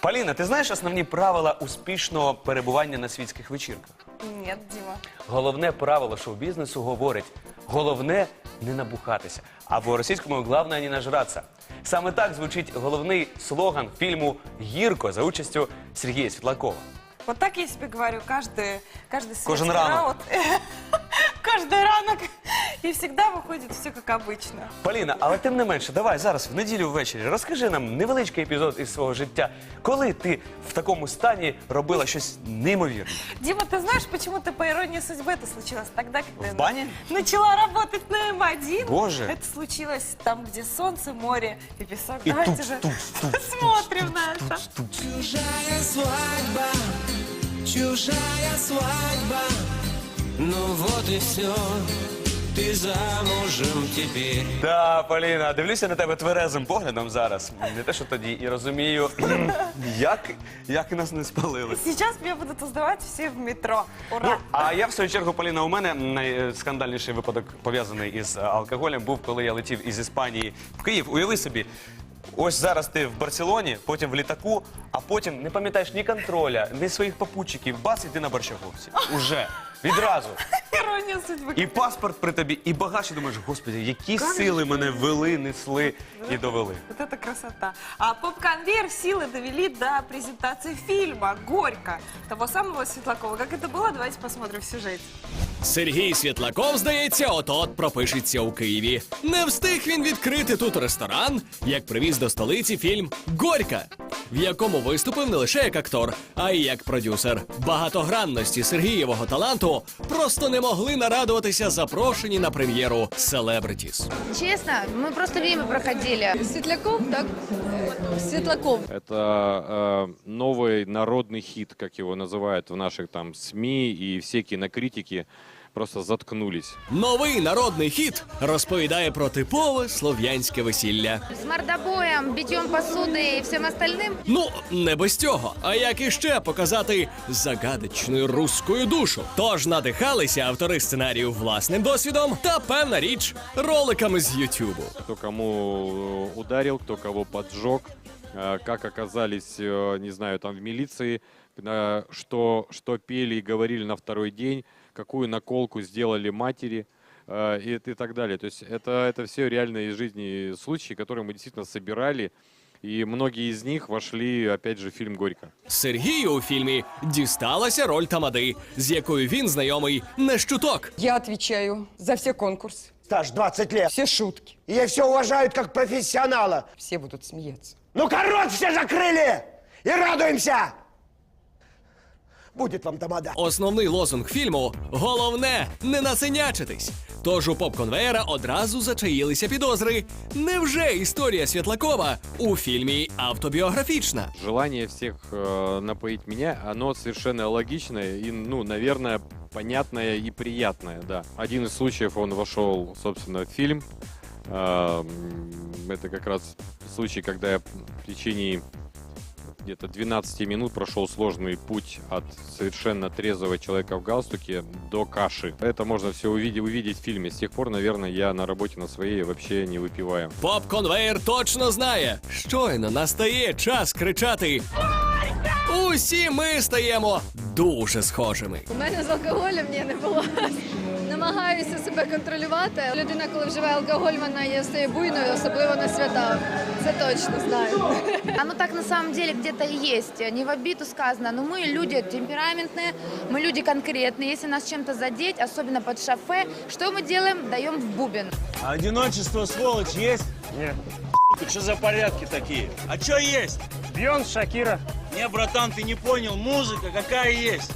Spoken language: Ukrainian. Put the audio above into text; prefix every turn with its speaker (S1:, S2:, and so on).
S1: Поліна, ти знаєш основні правила успішного перебування на світських вечірках?
S2: Нет, Дима.
S1: Головне правило шоу-бізнесу говорить: головне не набухатися. Або російською головне не нажратися. Саме так звучить головний слоган фільму Гірко за участю Сергія Світлакова.
S2: Вот так я себе говорю каждый, каждый
S1: Кожен
S2: светский
S1: ранок.
S2: раунд. Каждый ранок. И всегда выходит все как обычно.
S1: Поліна, але тим не менше, давай зараз в неділю ввечері розкажи нам невеличкий епізод із свого життя, коли ти в такому стані робила щось неймовірне.
S2: Дима, ты знаешь, почему-то по иронии судьбы это случилось тогда, когда я
S1: В бане?
S2: начала работать на М1.
S1: Боже.
S2: Это случилось там, где солнце, море и песок.
S1: И
S2: Давайте
S1: туц,
S2: же
S1: туц, туц,
S2: посмотрим на это.
S3: Чужая свадьба, чужая свадьба. Ну вот и все, ты замужем теперь.
S1: Да, Поліна, дивлюся на тебе тверезим поглядом зараз. Не те, що тоді, і розумію, як, як нас не спалили.
S2: Сейчас меня будут узнавать все в метро.
S1: Ну,
S2: Ура!
S1: а я в свою чергу, Поліна, у мене найскандальніший випадок пов'язаний із е, алкоголем був, коли я летів із Іспанії в Київ. Уяви собі. Ось зараз ти в Барселоні, потім в літаку, а потім не пам'ятаєш ні контроля, ні своїх попутчиків. Бас, іди на Борщаговці. Уже. Відразу.
S2: Ирония судьбы.
S1: І паспорт при тобі, і багаж, і думаєш, господи, які сили мене вели, несли і довели.
S2: Вот это красота. А поп-конвейер силы довели до презентации фильма «Горько» того самого Светлакова. Как это было, давайте посмотрим в сюжете.
S4: Сергій Світлаков, здається, от-от пропишеться у Києві. Не встиг він відкрити тут ресторан, як привіз до столиці фільм Горька, в якому виступив не лише як актор, а й як продюсер. Багатогранності Сергієвого таланту просто не могли нарадуватися запрошені на прем'єру селебритіс.
S5: Честно, мы просто время проходили.
S6: Светляков, так? Светлаков.
S7: Это э, новый народный хит, как его называют в наших там СМИ, и все кинокритики просто заткнулись.
S4: Новий народний хіт розповідає про типове слов'янське весілля.
S5: С мордобоем, битьем посуды и всем остальным.
S4: Ну, не без цього. А як іще показати загадочну руську душу? Тож надихалися автори сценарію власним досвідом та певна річ роликами з Ютубу.
S7: Кто кому э, ударил, кто кого поджег, э, как оказались, э, не знаю, там в милиции, э, что, что пели и говорили на второй день, какую наколку сделали матери э, и, и так далее. То есть это, это все реальные из жизни случаи, которые мы действительно собирали. И многие из них вошли, опять же, в фильм «Горько».
S4: Сергію у фільмі дісталася роль Тамади, з якою він знайомий не щуток.
S6: Я отвечаю за все конкурсы,
S8: Стаж 20 лет.
S6: все шутки.
S8: Ее все уважают как профессионала.
S6: Все будут смеяться.
S8: Ну, корот все закрыли! И радуемся! Будет вам тамада.
S4: Основний лозунг фільму головне не насинячитись. Тож у поп-конвеєра одразу зачаїлися підозри. Невже історія Світлакова у фільмі автобіографічна?
S7: Желание всех э, напоить меня, оно совершенно логичное и, ну, наверное, понятное и приятное, да. Один из случаев он вошел, собственно, в фильм. Э, м, Это как раз случай, когда я в течение где-то 12 минут прошел сложный путь от совершенно трезвого человека в галстуке до каши. Это можно все увидеть, увидеть в фильме. С тех пор, наверное, я на работе на своей вообще не выпиваю.
S4: Поп-конвеєр точно знає, щойно настає час кричати. Усі ми стаємо дуже схожими.
S6: У мене з алкоголем ні, не було. Намагаюся себе контролювати. Людина, коли вживає алкоголь, вона є стає буйною, особливо на свята. Це точно знаю.
S5: Оно так на самом деле где-то и есть. Не в обиду сказано, но мы люди темпераментные, мы люди конкретные. Если нас чем-то задеть, особенно под шофе, что мы делаем? Даем в бубен.
S9: А одиночество, сволочь, есть? Нет. Что за порядки такие? А что есть?
S10: Бьон, Шакира.
S9: Не, братан, ты не понял. Музыка какая есть?